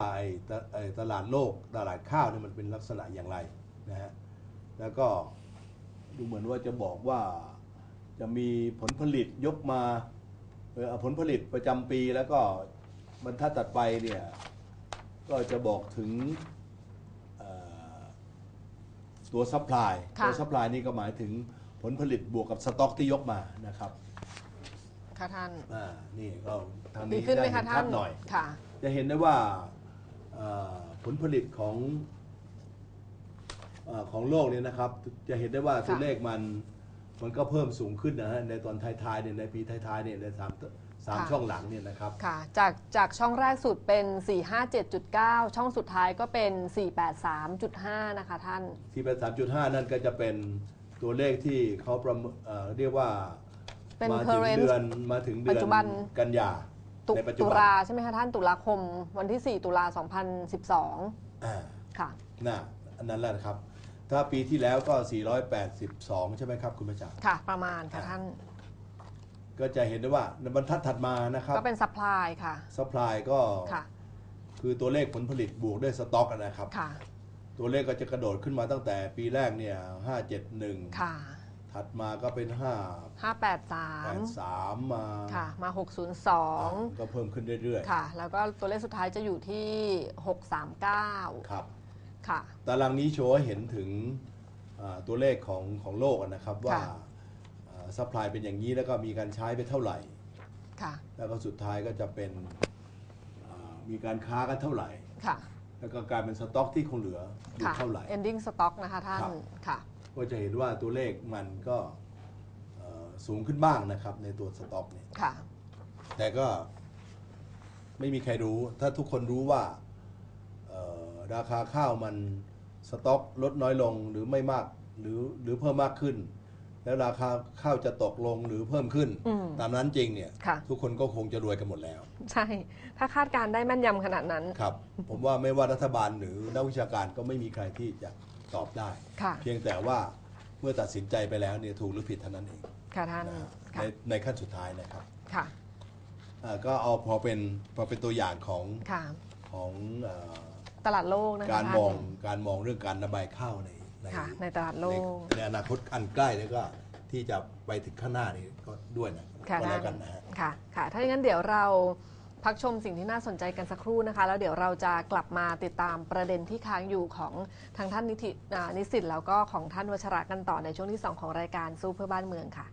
ไอ้ตะไอ้ตลาดโลกตลาดข้าวเนี่ยมันเป็นลักษณะอย่างไรนะฮะแล้วก็ดูเหมือนว่าจะบอกว่าจะมีผลผลิตยกมาเอ่อเอาผลผลิตประจำปีแล้วก็บรรทัดตัดไปเนี่ยก็จะบอกถึงเอ่อตัวซัพพลายค่ะตัวซัพพลายนี่ก็หมายถึงผลผลิตบวกกับสต็อกที่ยกมานะครับค่ะท่านอ่านี่ก็ทางดีนี้ขึ้นไหมได้คะเห็นท่าชันดหน่อยค่ะจะเห็นได้ว่าเอ่อ ผลผลิตของเออของโลกเนี่ยนะครับ จะเห็นได้ว่าค่ะตัวเลขมันมันก็เพิ่มสูงขึ้นนะฮะในตอนท้ายๆเนี่ยในปีท้ายๆเนี่ยในสามสามช่องหลังเนี่ยนะครับค่ะจากจากช่องแรกสุดเป็น 457.9 ช่องสุดท้ายก็เป็น 483.5 นะคะท่านที่เป็นสามจุดห้านั่นก็จะเป็นตัวเลขที่เขาประเมินเอ่อเรียกว่าเป็นมาถึง current เดือนมาถึงเดืปัอจนจุบันกันยา ตุในปัจจุตุบันลาใช่ไหมคะท่านตุลาคมวันที่ 4 ตุลา 2012 อ่าค่ะ น่ะอันนั้นแหละนะครับ ถ้าปีที่แล้วก็ 482 ใช่ไหมครับ คุณประจักษ์ค่ะ ประมาณค่ะท่าน ก็จะเห็นได้ว่าในบรรทัดถัดมานะครับก็เป็นซัพพลายค่ะซัพพลายก็ค่ะ คือตัวเลขผลผลิตบวกด้วยสต็อกนะครับ ค่ะ ตัวเลขก็จะกระโดดขึ้นมาตั้งแต่ปีแรกเนี่ย 571 ค่ะ ถัดมาก็เป็น5 583 83มาค่ะมาก็เพิ่มขึ้นเรื่อย602ค่ะ แล้วก็ตัวเลขสุดท้ายจะอยู่ที่639ๆครับ ค่ะ ตารางนี้โชว์ให้เห็นถึงอ่าตัวเลขของของโลกอะนะครับว่าค่ะซัพพลายเป็นอย่างนี้แล้วก็มีการใช้ไปเท่าไหร่ ค่ะ แล้วก็สุดท้ายก็จะเป็นอ่ามีการค้ากันเท่าไหร่ ค่ะแล้วก็กลายเป็นสต็อกที่คงเหลืออยู่ค่ะ เท่าไหร่ ending stock นะคะท่าน ครับ ค่ะ ก็จะเห็นว่าตัวเลขมันก็เอ่อสูงขึ้นบ้างนะครับ ในตัวสต็อกเนี่ย ค่ะ แต่ก็ไม่มีใครรู้ ถ้าทุกคนรู้ว่าเอ่อราคาข้าวมันสต็อกลดน้อยลงหรือไม่มากหรือหรือเพิ่มมากขึ้น แล้วราคาข้าวจะตกลงหรือเพิ่มขึ้น อืมตามนั้นจริงเนี่ย ค่ะ ทุกคนก็คงจะรวยกันหมดแล้ว ใช่ ถ้าคาดการณ์ได้แม่นยำขนาดนั้น ครับ ผมว่าไม่ว่ารัฐบาลหรือนักวิชาการก็ไม่มีใครที่จะ ตอบได้ ค่ะ เพียงแต่ว่าเมื่อตัดสินใจไปแล้วเนี่ยถูกหรือผิดเท่านั้นเองค่ะท่านนะฮะค่ะในในขั้นสุดท้ายนะครับค่ะอ่าก็เอาพอเป็นพอเป็นตัวอย่างของค่ะ ของเอ่อตลาดโลกนะคะการท่านมองการมองเรื่องการระบายข้าวในในค่ะในตลาดโลกในในอนาคตอันใกล้แล้วก็ที่จะไปถึงข้างหน้านี้ก็ด้วยนะค่ะก็ท่าแล้วนกันนะฮะ ค่ะ ค่ะ ถ้าอย่างนั้นเดี๋ยวเรา พักชมสิ่งที่น่าสนใจกันสักครู่นะคะ แล้วเดี๋ยวเราจะกลับมาติดตามประเด็นที่ค้างอยู่ของทางท่านนิตินิสิตแล้วก็ของท่านวชระกันต่อในช่วงที่ 2 ของรายการสู้เพื่อบ้านเมืองค่ะ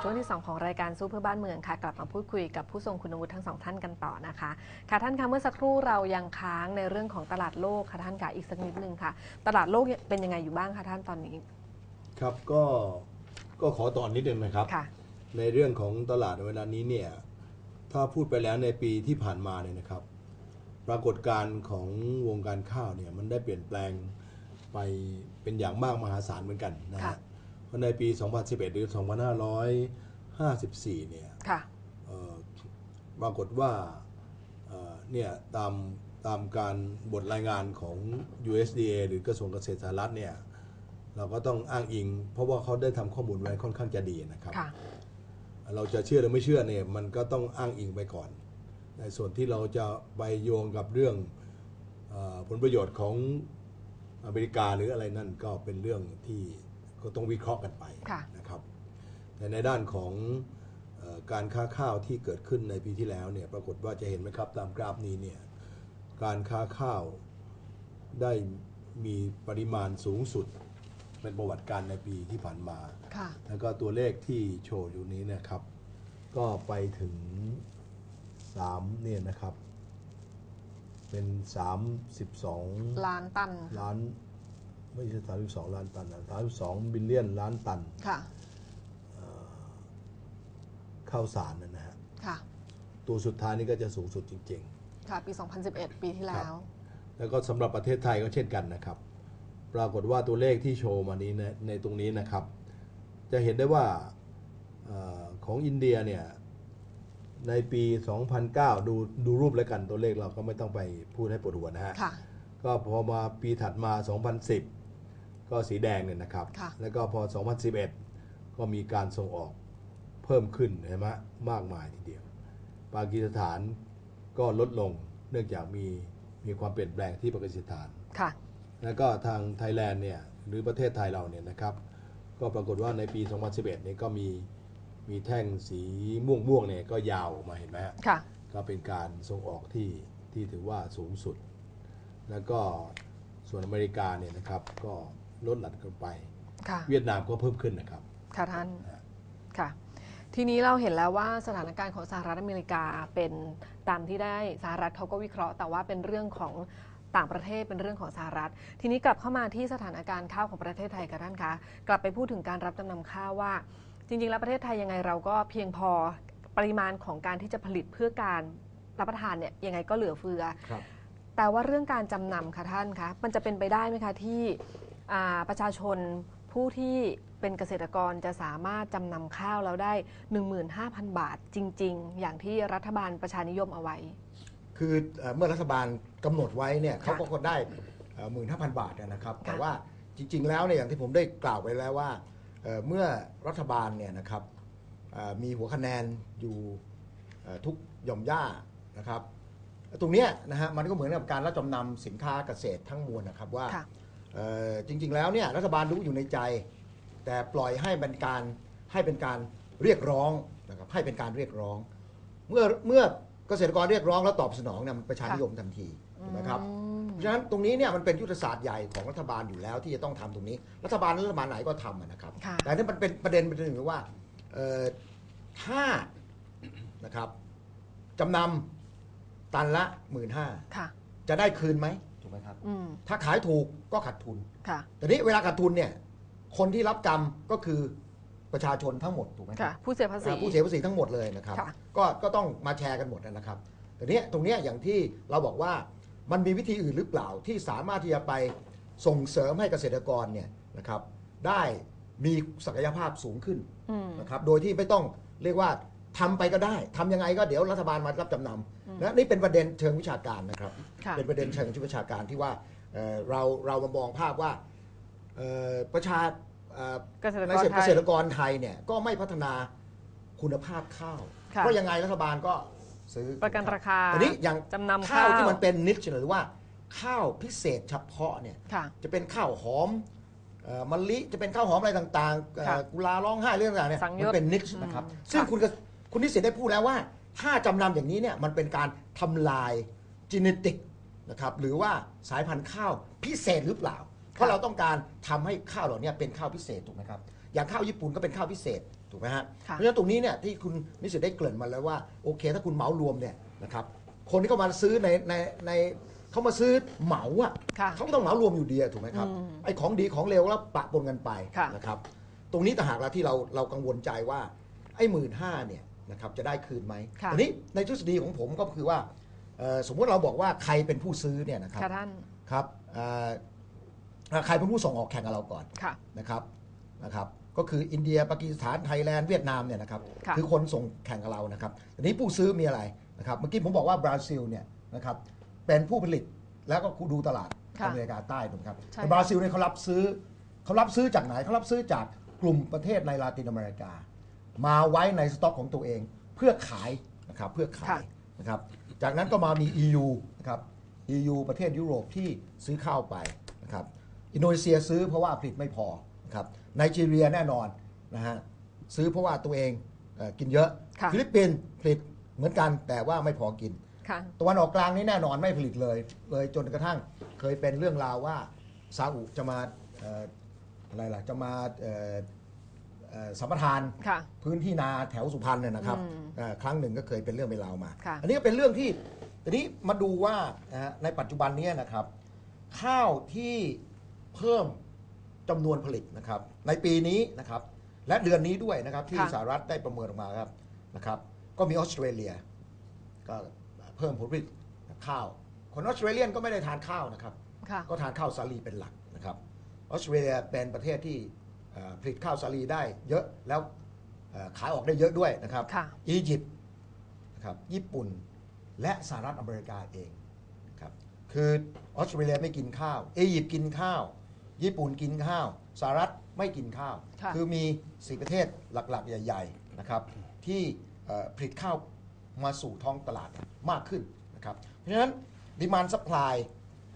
สู่ช่วงที่ 2 ของรายการสู้เพื่อบ้านเมืองค่ะ กลับมาพูดคุยกับผู้ทรงคุณวุฒิทั้งสองท่านกันต่อนะคะ ค่ะท่านคะเมื่อสักครู่เรายังค้างในเรื่องของตลาดโลกค่ะท่านค่ะอีกสักนิดนึงค่ะ ตลาดโลกเป็นยังไงอยู่บ้างคะท่านตอนนี้ ครับก็ก็ขอตอนนิดนึงนะครับ ค่ะ ในเรื่องของตลาดเวลานี้เนี่ยถ้าพูดไปแล้วในปีที่ผ่านมาเนี่ยนะครับ ปรากฏการณ์ของวงการข้าวเนี่ยมันได้เปลี่ยนแปลงไปเป็นอย่างมากมหาศาลเหมือนกันนะค่ะฮะ เพราะในปี 2011 หรือ 2554 เนี่ยค่ะเอ่อปรากฏว่าเอ่อเนี่ยตามตามการบทรายงานของ USDA หรือกระทรวงเกษตรสหรัฐเนี่ยเราก็ต้องอ้างอิง เพราะว่าเขาได้ทำข้อมูลไว้ค่อนข้างจะดีนะครับค่ะเราจะเชื่อหรือไม่เชื่อเนี่ยมันก็ต้องอ้างอิงไปก่อน ในส่วนที่เราจะไปโยงกับเรื่องเออผลประโยชน์ของอเมริกาหรืออะไรนั่นก็เป็นเรื่องที่ ก็ต้องวิเคราะห์กันไปค่ะนะครับแต่ในด้านของเออการค้าข้าวที่เกิดขึ้นในปีที่แล้วเนี่ยปรากฏว่าจะเห็นไหมครับตามกราฟนี้เนี่ยการค้าข้าวได้มีปริมาณสูงสุด เป็นประวัติการในปีที่ผ่านมา ค่ะ แล้วก็ตัวเลขที่โชว์อยู่นี้นะครับ ก็ไปถึง3เนี่ยนะครับ เป็น 32 ล้านตัน ล้าน ไม่ใช่ 32 ล้านตันนะ32 บิลเลียนล้านตันค่ะข้าวสารนะนะฮะค่ะ ตัวสุดท้ายนี่ก็จะสูงสุดจริงค่ะ ปี 2011 ปีที่แล้วๆแล้วก็สำหรับประเทศไทยก็เช่นกันนะครับ ปรากฏว่าตัวเลขที่โชว์มานี้ในในตรงนี้นะครับ จะเห็นได้ว่าเออของอินเดียเนี่ยในปี 2009 ดูดูรูปแล้วกันตัวเลขเราก็ไม่ต้องไปพูดให้ปวดหัวนะฮะค่ะก็พอมาปีถัดมา 2010 ก็สีแดงเนี่ยนะครับ ค่ะ แล้วก็พอ 2011 ก็มีการส่งออกเพิ่มขึ้นใช่ไหมมากมายทีเดียว ปากีสถานก็ลดลงเนื่องจากมีมีความเปลี่ยนแปลงที่ปากีสถาน ค่ะ แล้วก็ทางไทยแลนด์เนี่ยหรือประเทศไทยเราเนี่ยนะครับ ก็ปรากฏว่าในปี 2011เนี่ยก็มีมีแท่งสีม่วงม่วงๆเนี่ยก็ยาวออกมาเห็นไหมฮะ ค่ะ ก็เป็นการส่งออกที่ที่ถือว่าสูงสุด แล้วก็ส่วนอเมริกาเนี่ยนะครับก็ ลดหลั่นกันไป ค่ะเวียดนามก็เพิ่มขึ้นนะครับ ค่ะท่านค่ะ ทีนี้เราเห็นแล้วว่าสถานการณ์ของสหรัฐอเมริกาเป็นตามที่ได้สหรัฐเขาก็วิเคราะห์ แต่ว่าเป็นเรื่องของต่างประเทศเป็นเรื่องของสหรัฐ ทีนี้กลับเข้ามาที่สถานการณ์ข้าวของประเทศไทยค่ะท่านคะกลับไปพูดถึงการรับจำนำข้าวว่า จริง ๆ แล้วประเทศไทยยังไงเราก็เพียงพอปริมาณของการที่จะผลิตเพื่อการรับประทานเนี่ยยังไงก็เหลือเฟือครับแต่ว่าเรื่องการจำนำค่ะท่านคะมันจะเป็นไปได้ไหมคะที่ อ่าประชาชนผู้ที่เป็นเกษตรกรจะสามารถจำนำข้าวแล้วได้ 15,000 บาทจริง ๆ อย่างที่รัฐบาลประชานิยมเอาไว้ คือเอ่อเมื่อรัฐบาลกำหนดไว้เนี่ยเขาก็ได้หมื่นห้าพันบาทนะครับ แต่ว่าจริง ๆ แล้วเนี่ยอย่างที่ผมได้กล่าวไปแล้วว่าเอ่อเมื่อรัฐบาลเนี่ยนะครับเอ่อมีหัวคะแนนอยู่เอ่อทุกหย่อมย่านะครับ ตรงเนี้ยนะฮะมันก็เหมือนกับการรับจำนำสินค้าเกษตรทั้งมวลนะครับว่า ค่ะเอ่อ จริง ๆ แล้วเนี่ยรัฐบาลรู้อยู่ในใจ แต่ปล่อยให้เป็นการให้เป็นการเรียกร้องนะครับให้เป็นการเรียกร้อง เมื่อเมื่อเกษตรกรเรียกร้องแล้วตอบสนองเนี่ยมันประชานิยมทันทีถูกไหมครับอืมเพราะฉะนั้นตรงนี้เนี่ยมันเป็นยุทธศาสตร์ใหญ่ของรัฐบาลอยู่แล้วที่จะต้องทำตรงนี้ รัฐบาลรัฐบาลไหนก็ทำอะนะครับค่ะแต่นี่มันเป็นประเด็นประเด็นหนึ่งว่าเอ่อถ้านะครับจำนำตันละหมื่นห้าค่ะจะได้คืนไหมถู กไหมครับ อืมถ้าขายถูกก็ขาดทุน ค่ะ แต่นี้เวลาขาดทุนเนี่ย คนที่รับกรรมก็คือประชาชนทั้งหมดถูกไหมคค่ะ รับผู้เสียภาษี อ่าผู้เสียภาษีทั้งหมดเลยนะครับ ค่ะ ก็ก็ต้องมาแชร์กันหมดนะครับ แต่เนี้ยตรงเนี้ยอย่างที่เราบอกว่ามันมีวิธีอื่นหรือเปล่าที่สามารถที่จะไปส่งเสริมให้เกษตรกรเนี่ยนะครับได้มีศักยภาพสูงขึ้น อืม นะครับโดยที่ไม่ต้องเรียกว่าทำไปก็ได้ทำยังไงก็เดี๋ยวรัฐบาลมารับจำนำ นะนี่เป็นประเด็นเชิงวิชาการนะครับ ค่ะเป็นประเด็นเชิงวิชาการที่ว่าเอ่อเราเรามามองภาพว่าเอ่อประชาเอ่อเกษตรในกรเกไทยษตรกรไทยเนี่ยก็ไม่พัฒนาคุณภาพข้าว ค่ะเพราะยังไงรัฐบาลก็ซื้อประกันราคาทีนี้อย่างจำนำข้าวข้าว ที่มันเป็นนิชหรือว่าข้าวพิเศษเฉพาะเนี่ย ค่ะ จะเป็นข้าวหอมเอ่อมะลิจะเป็นข้าวหอมอะไรต่างๆเอ่อค่ะกุลาร้องไห้เรื่องต่างๆเนี่ยสังยมัศเป็นนิชอืมนะครับค่ะซึ่งคุณก็คุณนิสิตได้พูดแล้วว่า ถ้าจำนำอย่างนี้เนี่ยมันเป็นการทำลายจีเนติกนะครับหรือว่าสายพันธุ์ข้าวพิเศษหรือเปล่า เพราะเราต้องการทำให้ข้าวเหล่านี้เป็นข้าวพิเศษถูกไหมครับอย่างข้าวญี่ปุ่นก็เป็นข้าวพิเศษถูกไหมฮะค่ะเพราะฉะนั้นตรงนี้เนี่ยที่คุณนิสิตได้เกริ่นมาแล้วว่าโอเค ถ้าคุณเหมารวมเนี่ยนะครับคนที่เขามาซื้อในในในเขามาซื้อเหมาอะค่ะ เขาก็ต้องเหมารวมอยู่ดีอะถูกไหมครับอืมไอ้ของดีของเลวแล้วปะปนกันไปค่ะ นะครับ ตรงนี้ต่างหากแล้วที่เราเรากังวลใจว่าไอ้หมื่นห้าเนี่ย นะครับจะได้คืนไหมค่ะทีนี้ในทฤษฎีของผมก็คือว่าเอ่อสมมติเราบอกว่าใครเป็นผู้ซื้อเนี่ยนะครับค่ะท่านครับเอ่อเอ่อใครเป็นผู้ส่งออกแข่งกับเราก่อนค่ะ นะครับนะครับ ก็คืออินเดียปากีสถานไทยแลนด์เวียดนามเนี่ยนะครับค่ะ อคนส่งแข่งกับเรานะครับทีนี้ผู้ซื้อมีอะไรนะครับเมื่อกี้ผมบอกว่าบราซิลเนี่ยนะครับเป็นผู้ผลิตแล้วก็ดูตลาดค่ะอเมริกาใต้ถูกไหมครับใช่แต่บราซิลเนี่ยเขารับซื้อเขารับซื้อจากไหนเขารับซื้อจากกลุ่มประเทศในลาตินอเมริกา มาไว้ในสต็อกของตัวเองเพื่อขายนะครับเพื่อขายนะครับจากนั้นก็มามี EU นะครับ EU ประเทศยุโรปที่ซื้อข้าวไปนะครับอินโดนีเซียซื้อเพราะว่าผลิตไม่พอนะครับไนจีเรียแน่นอนนะฮะซื้อเพราะว่าตัวเองเออกินเยอะค่ะ ฟิลิปปินส์ผลิตเหมือนกันแต่ว่าไม่พอกิน ค่ะ ตะวันออกกลางนี่แน่นอนไม่ผลิตเลย เลยจนกระทั่งเคยเป็นเรื่องราวว่าซาอุจะมาเอ่ออะไรล่ะจะมาเอ่อเอ่อ สัมปทานค่ะพื้นที่นาแถวสุพรรณเนี่ยนะครับอืมเอ่อครั้งหนึ่งก็เคยเป็นเรื่องเป็นราวมาค่ะอันนี้ก็เป็นเรื่องที่ทีนี้มาดูว่านะฮะในปัจจุบันเนี้นะครับ ข้าวที่เพิ่มจำนวนผลิตนะครับ ในปีนี้นะครับ และเดือนนี้ด้วยนะครับ ที่ค่ะสหรัฐได้ประเมินออกมาครับนะครับ ก็มีออสเตรเลีย ก็เพิ่มผลผลิตข้าว คนออสเตรเลียนก็ไม่ได้ทานข้าวนะครับค่ะก็ทานข้าวสาลีเป็นหลักนะครับออสเตรเลียเป็นประเทศที่เอ่อ ผลิตข้าวสาลีได้เยอะแล้วเอ่อขายออกได้เยอะด้วยนะครับค่ะอียิปต์นะครับญี่ปุ่นและสหรัฐอเมริกาเองนะครับคือออสเตรเลียไม่กินข้าวอียิปต์กินข้าว ญี่ปุ่นกินข้าวสหรัฐไม่กินข้าวค่ะอมีสี่ประเทศหลักๆ ใหญ่ ๆนะครับ ที่เอ่อผลิตข้าวมาสู่ท้องตลาดมากขึ้นนะครับ เพราะฉะนั้นดิมานซัพพลาย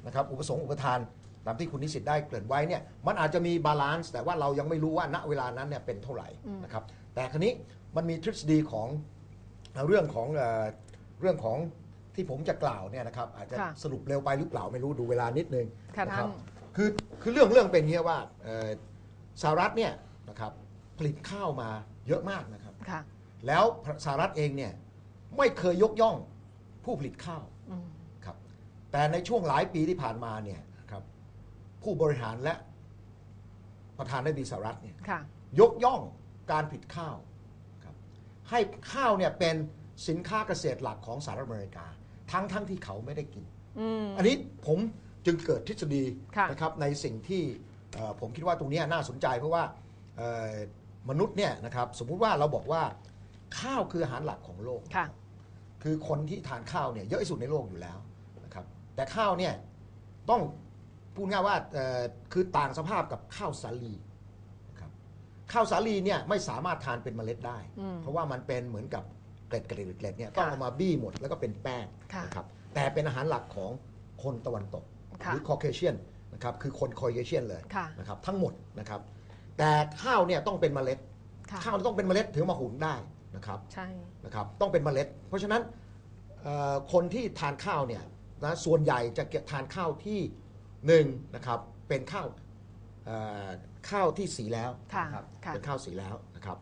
นะครับอุปสงค์อุปทาน ตามที่คุณนิสิตได้เกริ่นไว้เนี่ยมันอาจจะมีบาลานซ์แต่ว่าเรายังไม่รู้ว่าณเวลานั้นเนี่ยเป็นเท่าไหร่นะครับแต่คราวนี้มันมีทฤษฎีของเรื่องของเอ่อเรื่องของที่ผมจะกล่าวเนี่ยนะครับอาจจะค่ะสรุปเร็วไปหรือเปล่าไม่รู้ดูเวลานิดนึงค่ะนะท่านคือคือเรื่องเรื่องเป็นอย่างนี้ว่าเอ่อสหรัฐเนี่ยนะครับผลิตข้าวมาเยอะมากนะครับค่ะแล้วสหรัฐเองเนี่ยไม่เคยยกย่องผู้ผลิตข้าวอืมครับแต่ในช่วงหลายปีที่ผ่านมาเนี่ยครับ ผู้บริหารและประธานาธิบดีสหรัฐเนี่ยค่ะ ยกย่องการผลิตข้าวครับให้ข้าวเนี่ยเป็นสินค้าเกษตรหลักของสหรัฐอเมริกา ทั้งทั้งที่เขาไม่ได้กิน อืม อันนี้ผมจึงเกิดทฤษฎีค่ะ นะครับในสิ่งที่เอ่อผมคิดว่าตรงเนี้ยน่าสนใจเพราะว่าเอ่อมนุษย์เนี่ยนะครับสมมุติว่าเราบอกว่าข้าวคืออาหารหลักของโลก ค่ะ คือคนที่ทานข้าวเนี่ยเยอะที่สุดในโลกอยู่แล้วนะครับแต่ข้าวเนี่ยต้อง พูดง่ายว่าเอ่อคือต่างสภาพกับข้าวสาลีนะครับข้าวสาลีเนี่ยไม่สามารถทานเป็นเมล็ดได้อืมเพราะว่ามันเป็นเหมือนกับเกล็ดเกล็ดเกล็ดเนี่ยต้องค่ะเอามาบี้หมดแล้วก็เป็นแป้งค่ะนะครับแต่เป็นอาหารหลักของคนตะวันตกค่ะหรือคอเคเชียนนะครับคือคนคอเคเชียนเลยค่ะนะครับทั้งหมดนะครับ แต่ข้าวเนี่ยต้องเป็นเมล็ดค่ะข้าวต้องเป็นเมล็ดถึงเอามาหุงได้นะครับใช่นะครับต้องเป็นเมล็ด เพราะฉะนั้นเอ่อคนที่ทานข้าวเนี่ยนะส่วนใหญ่จะเก็บทานข้าวที่ หนึ่งนะครับเป็นข้าวเอ่อข้าวที่สีแล้วค่ะนะครับค่ะ เป็นข้าวสีแล้วนะครับ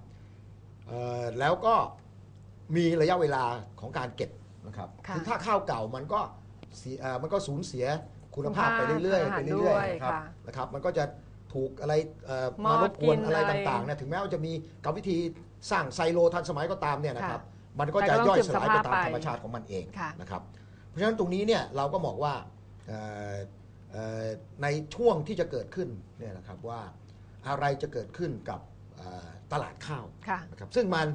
เอ่อแล้วก็มีระยะเวลาของการเก็บนะครับค่ะ อถ้าข้าวเก่ามันก็เสียเอ่อมันก็สูญเสียคุณภาพคุณภาพไปเรื่อยอาๆหารไปเรื่อยด้วยๆนะครับค่ะนะครับมันก็จะถูกอะไรเอ่อมอดมารบกวนกินอะไรอะไรต่างๆเนี่ยถึงแม้ว่าจะมีกรรมวิธีสร้างไซโลทันสมัยก็ตามเนี่ยนะครับค่ะมันก็แต่จะก็ต้องย่อยสลายไปเสื่อมสตามภาพธรรมไปชาติของมันเองค่ะ นะครับ เพราะฉะนั้นตรงนี้เนี่ยเราก็บอกว่าเอ่อเอ่อ ในช่วงที่จะเกิดขึ้นเนี่ยนะครับว่าอะไรจะเกิดขึ้นกับเอ่อตลาดข้าวค่ะนะครับซึ่งมัน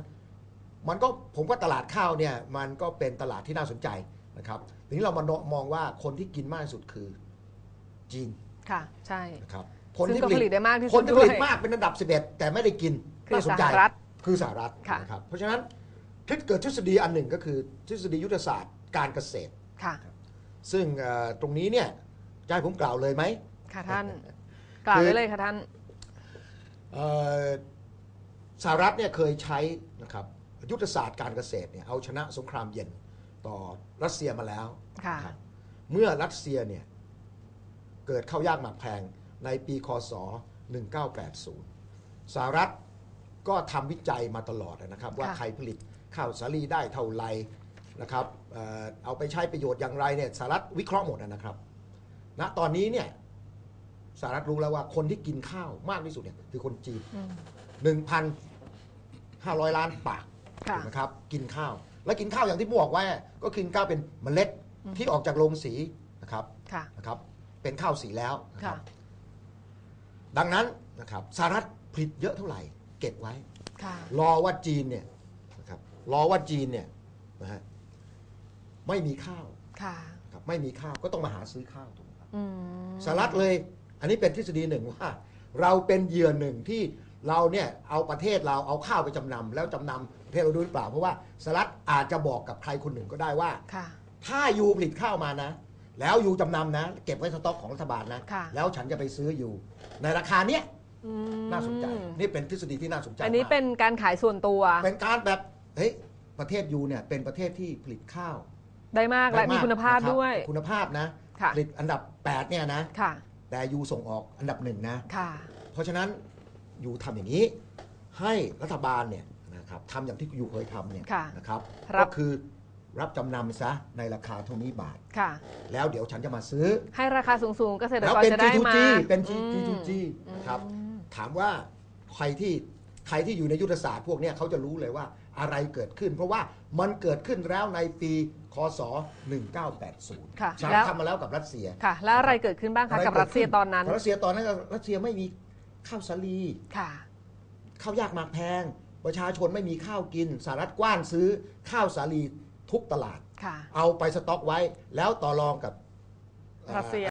มันก็ผมว่าตลาดข้าวเนี่ยมันก็เป็นตลาดที่น่าสนใจนะครับทีนี้เรามามองว่าคนที่กินมากที่สุดคือจีนค่ะใช่นะครับซึ่งก็ผลิตได้มากที่สุดคนที่ผลิตด้วยมากเป็นอันดับ 11 แต่ไม่ได้กินคือน่าสนใจสหรัฐคือสหรัฐค่ะนะครับเพราะฉะนั้นทฤษเกิดทฤษฎีอันหนึ่งก็คือทฤษฎียุทธศาสตร์การเกษตรค่ะซึ่งเอ่อตรงนี้เนี่ย จะให้ผมกล่าวเลยไหมค่ะท่าน กล่าวได้เลยค่ะท่านเอ่อสหรัฐเนี่ยเคยใช้นะครับยุทธศาสตร์การเกษตรเนี่ยเอาชนะสงครามเย็นต่อรัสเซียมาแล้วค่ะนะครับเมื่อรัสเซียเนี่ยเกิดเข้ายากหมากแพงในปีคศ 1980 สหรัฐก็ทำวิจัยมาตลอดนะครับ ว่าค่ะใครผลิตข้าวสาลีได้เท่าไหรนะครับเอ่อเอาไปใช้ประโยชน์อย่างไรเนี่ยสหรัฐวิเคราะห์หมดนะครับ ณตอนนี้เนี่ยสหรัฐรู้แล้วว่าคนที่กินข้าวมากที่สุดเนี่ยคือคนจีนอืม1,500 ล้านปากค่ะถูกไหมครับกินข้าว และกินข้าวอย่างที่บอกไว้ก็กินข้าวเป็นเมล็ดที่ออกจากโรงสีนะครับค่ะ นะครับเป็นข้าวสีแล้วนะคค่ะ รับดังนั้นนะครับสหรัฐผลิตเยอะเท่าไหร่เก็บไว้ ค่ะ รอว่าจีนเนี่ยนะครับรอว่าจีนเนี่ยนะฮะไม่มีข้าวค่ะนะครับไม่มีข้าวก็ต้องมาหาซื้อข้าวถูกไหมครับอืม สหรัฐเลย อันนี้เป็นทฤษฎีหนึ่งว่า เราเป็นเหยื่อหนึ่งที่เราเนี่ยเอาประเทศเราเอาข้าวไปจำนำแล้วจำนำประเทศเราด้วยหรือเปล่าเพราะว่าสหรัฐอาจจะบอกกับใครคนหนึ่งก็ได้ว่าค่ะถ้ายูผลิตข้าวมานะ แล้วยูจำนำนะ เก็บไว้สต็อกของรัฐบาลนะค่ะแล้วฉันจะไปซื้ออยู่ ในราคาเนี้ยอืมน่าสนใจ นี่เป็นทฤษฎีที่น่าสนใจอันนี้มากเป็นการขายส่วนตัว เป็นการแบบเฮ้ยประเทศยูเนี่ยเป็นประเทศที่ผลิตข้าว ได้มากและได้มีคุณภาพนะครับด้วย คุณภาพนะค่ะ ผลิตอันดับ 8 เนี่ยนะ ค่ะ แต่ยูส่งออกอันดับหนึ่งนะ ค่ะ เพราะฉะนั้นยูทำอย่างนี้ ให้รัฐบาลเนี่ยนะครับทำอย่างที่ยูเคยทำเนี่ยค่ะนะครับรับ ก็คือรับจำนำซะในราคาเท่านี้บาท ค่ะ แล้วเดี๋ยวฉันจะมาซื้อ ให้ราคาสูงๆเกษตรแล้วกรเป็น จะได้มา G2G เป็น G- อืม G2G นะครับถามว่าใครที่ใครที่อยู่ในยุทธศาสตร์พวกเนี้ยเขาจะรู้เลยว่า อะไรเกิดขึ้น เพราะว่ามันเกิดขึ้นแล้วในปีคศ 1980ค่ะสหแล้รัฐวทำมาแล้วกับรัสเซียค่ะ แล้วอะไรเกิดขึ้นบ้างคะอะไรกับกิดรัสเซียขึ้ตอนนั้นรัสเซียตอนนั้นก็รัสเซียไม่มีข้าวสาลีค่ะ ข้าวยากหมากแพง ประชาชนไม่มีข้าวกินสหรัฐกว้านซื้อข้าวสาลีทุกตลาด ค่ะ เอาไปสต็อกไว้แล้วต่อรองกับ รัสเซีย